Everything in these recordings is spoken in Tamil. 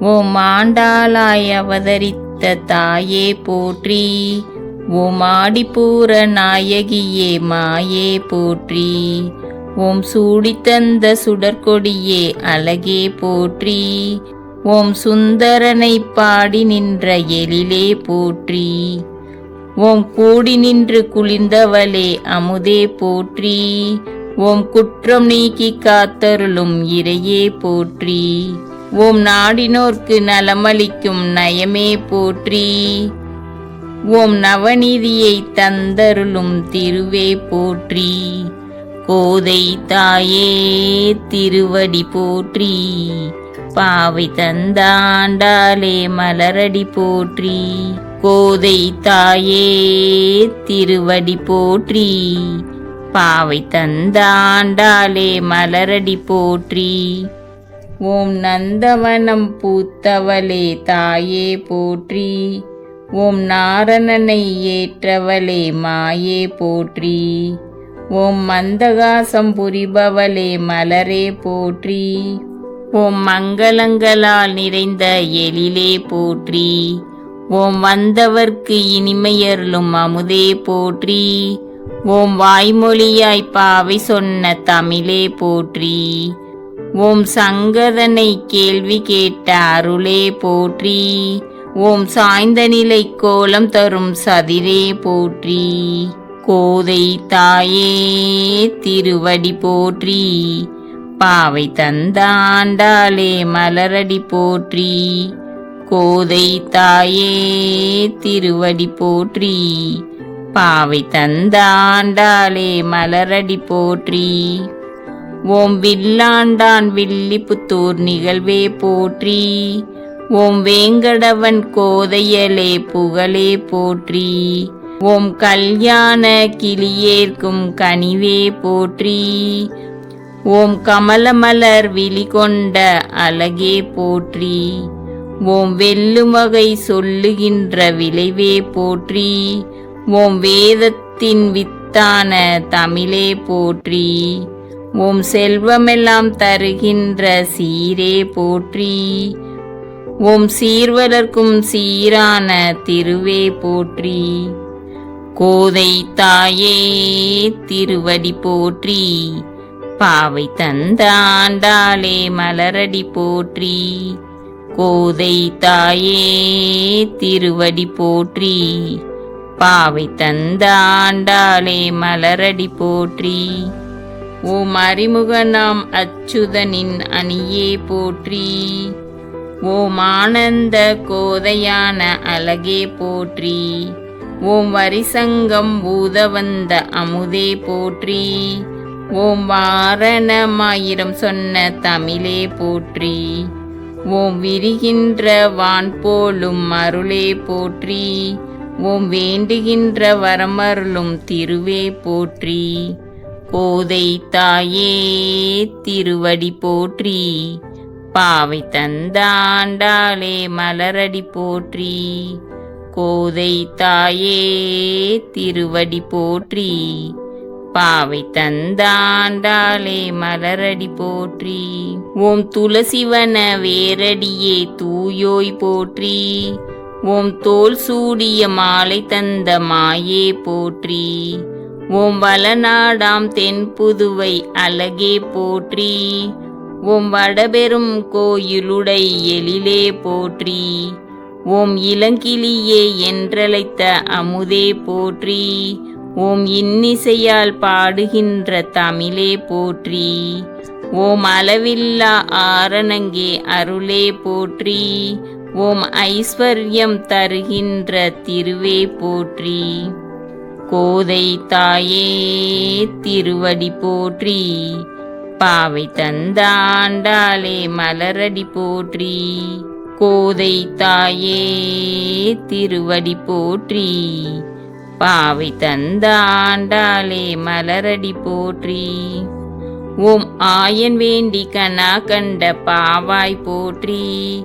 ஓம் ஆண்டாளாய் அவதரித்த தாயே போற்றி. ஓம் ஆடிப்பூர நாயகியே மாயே போற்றி. ஓம் சூடித்தந்த சுடற்கொடியே அழகே போற்றி. ஓம் சுந்தரனை பாடி நின்ற எழிலே போற்றி. ஓம் கூடி நின்று குளிர்ந்தவளே அமுதே போற்றி. ஓம் குற்றம் நீக்கி காத்தருளும் இறையே போற்றி. ஓம் நாடினோர்க்கு நலமளிக்கும் நயமே போற்றி. ஓம் நவநீதியை தந்தருளும் திருவே போற்றி. கோதை தாயே திருவடி போற்றி. பாவை தந்தாண்டாலே மலரடி போற்றி. கோதை தாயே திருவடி போற்றி. பாவை தந்தாண்டாலே மலரடி போற்றி. ஓம் நந்தவனம் பூத்தவளே தாயே போற்றி. ஓம் நாரணனை ஏற்றவளே மாயே போற்றி. ஓம் மந்தகாசம் புரிபவளே மலரே போற்றி. ஓம் மங்களங்களால் நிறைந்த எழிலே போற்றி. ஓம் வந்தவர்க்கு இனிமையருளும் அமுதே போற்றி. ஓம் வாய்மொழியாய் பாவை சொன்ன தமிழே போற்றி. ஓம் சங்கதனை கேள்வி கேட்ட அருளே போற்றி. ஓம் சாய்ந்த நிலை கோலம் தரும் சதிரே போற்றி. கோதை தாயே திருவடி போற்றி. பாவை தந்தாண்டாலே மலரடி போற்றி. கோதை தாயே திருவடி போற்றி. பாவை தந்தாண்டாலே மலரடி போற்றி. ஓம் வில்லாண்டான் வில்லிபுத்தூர் நிகழ்வே போற்றி. ஓம் வேங்கடவன் கோதையலே புகழே போற்றி. ஓம் கல்யாண கிளியேற்கும் கனிவே போற்றி. ஓம் கமலமலர் விழி கொண்ட அழகே போற்றி. ஓம் வெல்லுமகை சொல்லுகின்ற விளைவே போற்றி. ஓம் வேதத்தின் வித்தான தமிழே போற்றி. உம் செல்வமெல்லாம் தருகின்ற சீரே போற்றி. ஓம் சீர்வலர்க்கும் சீரான திருவே போற்றி. கோதை தாயே திருவடி போற்றி. பாவை தந்தாண்டாலே மலரடி போற்றி. கோதை தாயே திருவடி போற்றி. பாவை தந்தாண்டாலே மலரடி போற்றி. ஓம் அறிமுகனாம் அச்சுதனின் அணியே போற்றி. ஓம் ஆனந்த கோதையான அழகே போற்றி. ஓம் வரிசங்கம் பூதவந்த அமுதே போற்றி. ஓம் வாரணமாயிரம் சொன்ன தமிழே போற்றி. ஓம் விரிகின்ற வான் போலும் அருளே போற்றி. ஓம் வேண்டுகின்ற வரமருளும் திருவே போற்றி. போதை தாயே திருவடி போற்றி. பாவை தந்தாண்டாளே மலரடி போற்றி. கோதை தாயே திருவடி போற்றி. பாவை தந்தாண்டாளே மலரடி போற்றி. ஓம் துளசிவன வேரடியே தூயோய் போற்றி. ஓம் தோல் சூடிய மாலை தந்த மாயே போற்றி. ஓம் வளநாடாம் தென்புதுவை அழகே போற்றி. ஓம் வடபெரும் கோயிலுடை எழிலே போற்றி. ஓம் இளங்கிளியே என்றழைத்த அமுதே போற்றி. ஓம் இன்னிசையால் பாடுகின்ற தமிழே போற்றி. ஓம் அளவில்லா ஆரணங்கே அருளே போற்றி. ஓம் ஐஸ்வர்யம் தருகின்ற திருவே போற்றி. கோதை தாயே திருவடி போற்றி. பாவை தந்தாண்டாலே மலரடி போற்றி. கோதை தாயே திருவடி போற்றி. பாவை தந்தாண்டாலே மலரடி போற்றி. ஓம் ஆயன் வேண்டி கனா கண்ட பாவாய் போற்றி.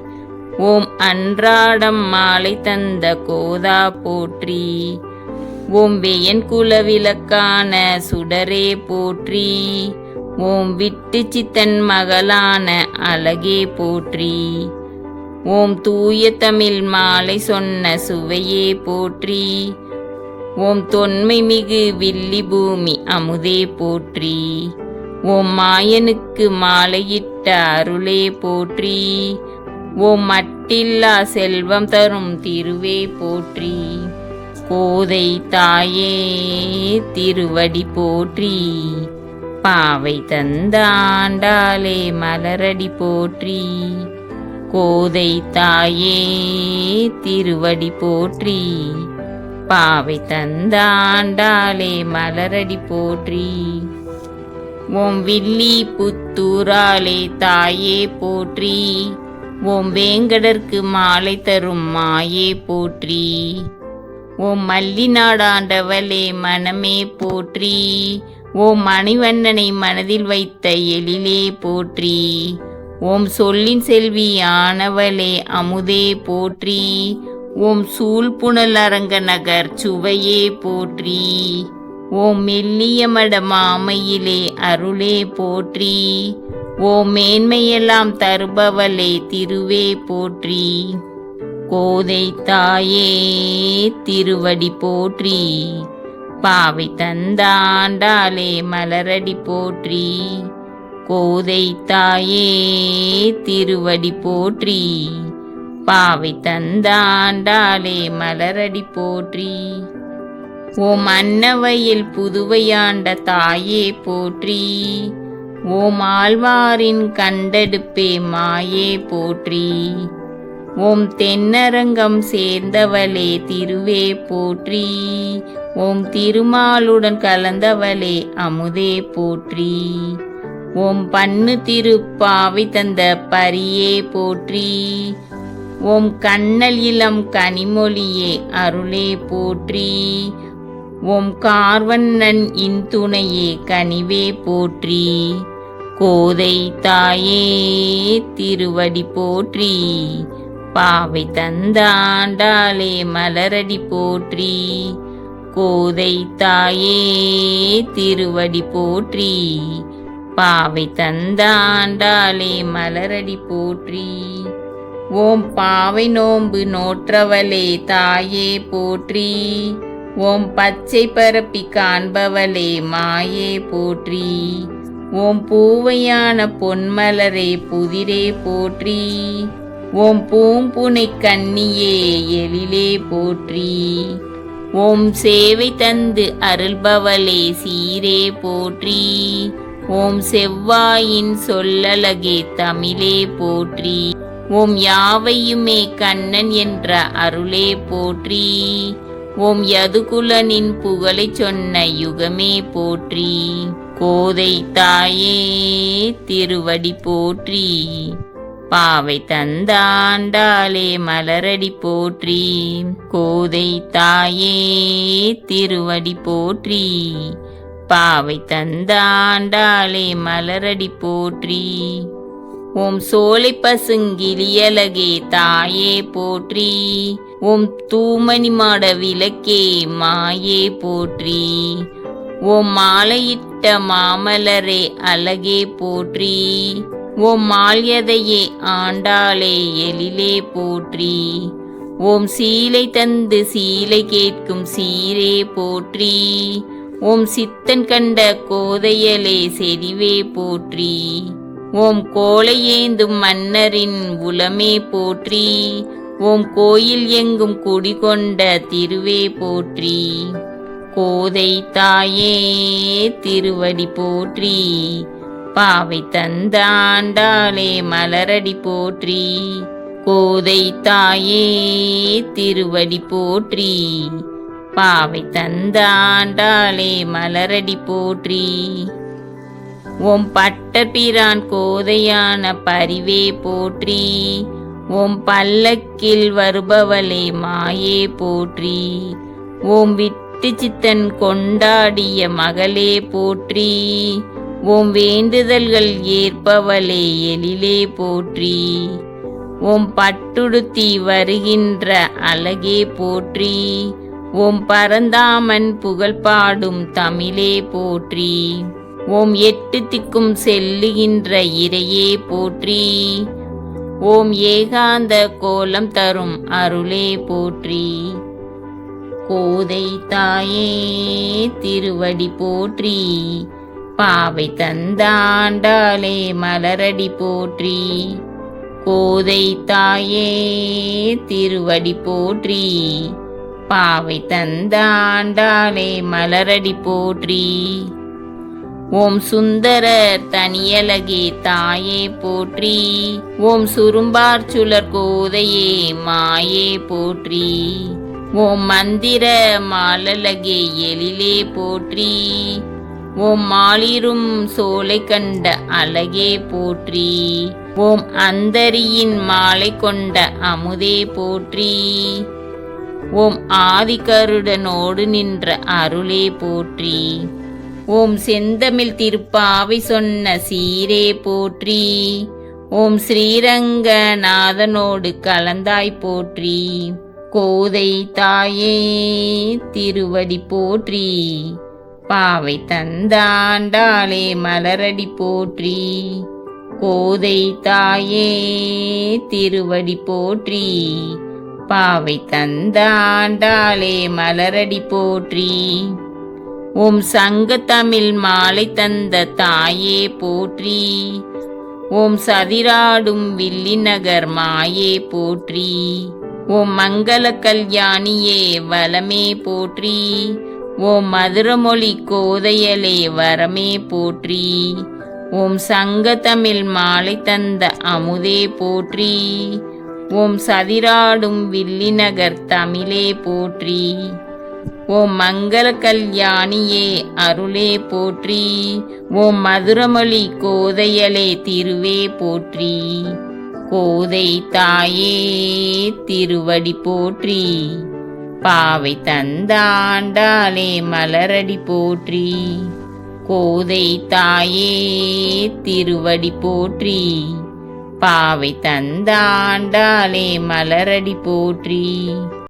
ஓம் அன்றாடம் மாலை தந்த கோதா போற்றி. ஓம் குலவிளக்கான சுடரே போற்றி. ஓம் விட்டு சித்தன் மகளான அழகே போற்றி. ஓம் தூய தமிழ் மாலை சொன்ன சுவையே போற்றி. ஓம் தொன்மை மிகு வில்லி பூமி அமுதே போற்றி. ஓம் மாயனுக்கு மாலையிட்ட அருளே போற்றி. ஓம் மட்டில்லா செல்வம் தரும் திருவே போற்றி. கோதை தாயே திருவடி போற்றி. பாவை தந்தாண்டாலே மலரடி போற்றி. கோதை தாயே திருவடி போற்றி. பாவை தந்தாண்டாலே மலரடி போற்றி. ஓம் வில்லி புத்தூராலே தாயே போற்றி. ஓம் வேங்கடற்கு மாலை தரும் மாயே போற்றி. ஓம் மல்லி நாடாண்டவளே மனமே போற்றி. ஓம் மணிவண்ணனை மனதில் வைத்த எழிலே போற்றி. ஓம் சொல்லின் செல்வி ஆனவளே அமுதே போற்றி. ஓம் சூழ்புணல் அரங்க நகர் சுவையே போற்றி. ஓம் மெல்லியமட மாமையிலே அருளே போற்றி. ஓம் மேன்மையெல்லாம் தருபவளே திருவே போற்றி. கோதை தாயே திருவடி போற்றி. பாவை தந்தாண்டாலே மலரடி போற்றி. கோதை தாயே திருவடி போற்றி. பாவை தந்தாண்டாலே மலரடி போற்றி. ஓம் அன்னவையில் புதுவையாண்ட தாயே போற்றி. ஓம் ஆழ்வாரின் கண்டெடுப்பே மாயே போற்றி. ஓம் தென்னரங்கம் சேர்ந்தவளே திருவே போற்றி. ஓம் திருமாலுடன் கலந்தவளே அமுதே போற்றி. ஓம் பண்ணு திருப்பாவை தந்த பரியே போற்றி. ஓம் கண்ணல் இளம் கனிமொழியே அருளே போற்றி. ஓம் கார்வண்ணன் இன்துணையே கனிவே போற்றி. கோதை தாயே திருவடி போற்றி. பாவை தந்தாண்டாலே மலரடி போற்றி. கோதை தாயே திருவடி போற்றி. பாவை தந்தாண்டாலே மலரடி போற்றி. ஓம் பாவை நோம்பு நோற்றவளே தாயே போற்றி. ஓம் பச்சை பரப்பி காண்பவளே மாயே போற்றி. ஓம் பூவையான பொன்மலரே புதிரே போற்றி. ஓம் பூம்புனை கண்ணியே எழிலே போற்றி. ஓம் சேவை தந்து அருள்பவளே சீரே போற்றி. ஓம் செவ்வாயின் சொல்லலகே தமிழே போற்றி. ஓம் யாவையுமே கண்ணன் என்ற அருளே போற்றி. ஓம் யதுகுலனின் புகழைச் சொன்ன யுகமே போற்றி. கோதை தாயே திருவடி போற்றி. பாவை தந்தாண்டாலே மலரடி போற்றி கோதை தாயே திருவடி போற்றி பாவை தந்தாண்டாலே மலரடி போற்றி. ஓம் சோலை பசுங்கிளியலகே தாயே போற்றி ஓம் தூமணி மாட விளக்கே மாயே போற்றி ஓம் மாலையிட்ட மாமலரே அழகே போற்றி. ஓம் மால்யதையே ஆண்டாளே எழிலே போற்றி. ஓம் சீலை தந்து சீலை கேட்கும் சீரே போற்றி. ஓம் சித்தன் கண்ட கோதையலே செறிவே போற்றி. ஓம் கோலையேந்தும் மன்னரின் உலமே போற்றி. ஓம் கோயில் எங்கும் குடிகொண்ட திருவே போற்றி. கோதை தாயே திருவடி போற்றி. பாவை தந்தாண்டாலே மலரடி போற்றி. கோதை தாயே திருவடி போற்றி. பாவை தந்தாண்டாலே மலரடி போற்றி. ஓம் பட்டபிரான் கோதையான பரிவே போற்றி. ஓம் பல்லக்கில் வருபவளே மாயே போற்றி. ஓம் விட்டு சித்தன் கொண்டாடிய மகளே போற்றி. ஓம் வேண்டுதல்கள் ஏற்பவளே எழிலே போற்றி. ஓம் பட்டுடுத்தி வருகின்ற அழகே போற்றி. ஓம் பரந்தாமன் புகழ் பாடும் தமிழே போற்றி. ஓம் எட்டு திக்கும் செல்லுகின்ற இறையே போற்றி. ஓம் ஏகாந்த கோலம் தரும் அருளே போற்றி. கோதை தாயே திருவடி போற்றி. பாவை தந்தாண்டாலே மலரடி போற்றி. கோதை தாயே திருவடி போற்றி. பாவை தந்தாண்டாலே மலரடி போற்றி. ஓம் சுந்தர தனியலகே தாயே போற்றி. ஓம் சுரும்பார் சுழற் கோதையே மாயே போற்றி. ஓம் மந்திர மாலலகே எழிலே போற்றி. ஓம் மாலிரும் சோலை கண்ட அழகே போற்றி. ஓம் அந்தரியின் மாலை கொண்ட அமுதே போற்றி. ஓம் ஆதிகருடனோடு நின்ற அருளே போற்றி. ஓம் செந்தமிழ் திருப்பாவை சொன்ன சீரே போற்றி. ஓம் ஸ்ரீரங்கநாதனோடு கலந்தாய் போற்றி. கோதை தாயே திருவடி போற்றி. பாவை தந்தாண்டாளே மலரடி போற்றி. கோதை தாயே திருவடி போற்றி. பாவை தந்தாண்டாளே மலரடி போற்றி. ஓம் சங்க தமிழ் மாலை தந்த தாயே போற்றி. ஓம் சதிராடும் வில்லிநகர் மாயே போற்றி. ஓம் மங்கள கல்யாணியே வலமே போற்றி. ஓம் மதுரமொழி கோதையலே வரமே போற்றி. ஓம் சங்க தமிழ் மாலை தந்த அமுதே போற்றி. ஓம் சதிராடும் வில்லிநகர் தமிழே போற்றி. ஓம் மங்கள கல்யாணியே அருளே போற்றி. ஓம் மதுரமொழி கோதையலே திருவே போற்றி. கோதை தாயே திருவடி போற்றி. பாவை தந்தாண்டாலே மலரடி போற்றி. கோதை தாயே திருவடி போற்றி. பாவை தந்தாண்டாலே மலரடி போற்றி.